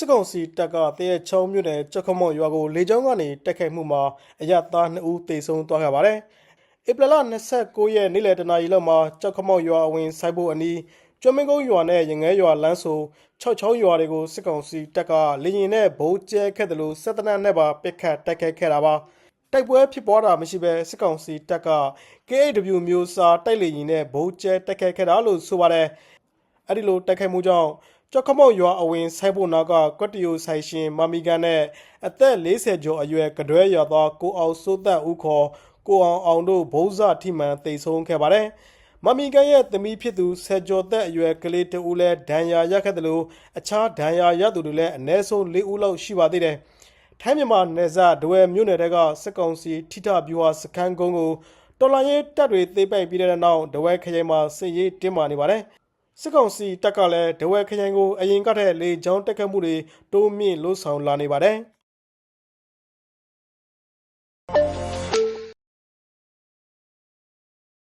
စစ်ကောင်စီတပ်ကတရဲချောင်းမြို့နယ်ကြောက်ခမော့ရွာကိုလေကြောင်းကနေတက်ခိုက်မှုမှာအရသား2ဦးသေဆုံးသွားခဲ့ပါတယ်။ဧပြီလ29ရက်နေ့လယ်တနာရီလောက်မှာကြောက်ခမော့ရွာအဝင်ဆိုင်ဖို့အနီးကျွမ်းမင်းကုန်းရွာနဲ့ရငဲရွာလမ်းဆို6ချောင်းရွာတွေကိုစစ်ကောင်စီတပ်ကလေရင်နဲ့ဗုံးကျဲခဲ့တယ်လို့စစ်တနက်နဲ့ပါပစ်ခတ်တိုက်ခိုက်ခဲ့တာပါ။တိုက်ပွဲဖြစ်ပွားတာမရှိဘဲစစ်ကောင်စီတပ်က KAW မျိုးစာတိုက်လေရင်နဲ့ဗုံးကျဲတိုက်ခိုက်ခဲ့တာလို့ဆိုပါတယ်။အဲ့ဒီလိုတိုက်ခိုက်မှုကြောင့် ကြောက်ခမောက်ရွာအဝင်ဆိုင်ဖို့နာကကွက်တီယိုဆိုင်ရှင်မမီကန်နဲ့အသက်40ကျော်အရွယ်ကတွဲရွာသားကိုအောင်စိုးသက်ဦးခေါ်ကိုအောင်အောင်တို့ဘုံးစထိမှန်တိတ်ဆုံးခဲ့ပါတယ်။မမီကန်ရဲ့သမီးဖြစ်သူဆယ်ကျော်သက်အရွယ်ကလေးတဦးလည်းဒဏ်ရာရခဲ့တယ်လို့အခြားဒဏ်ရာရသူတွေလည်းအနည်းဆုံး၄ဦးလောက်ရှိပါသေးတယ်။ထိုင်းမြန်မာနယ်စပ်ဒဝယ်မြို့နယ်တဲကစစ်ကောင်စီထိထပြူဟာစခန်းကုန်းကိုတော်လိုင်းရေးတပ်တွေသိမ်းပိုက်ပြီးတဲ့နောက်ဒဝဲခရိုင်မှာစစ်ရေးတင်းမာနေပါတယ်။ စစ်ကောင်စီတပ်ကလည်းဒဝဲခရိုင်ကိုအရင်ကတည်းကလေကြောင်းတက်ခတ်မှုတွေတိုးမြင့်လို့ဆောင်လာနေပါတယ်။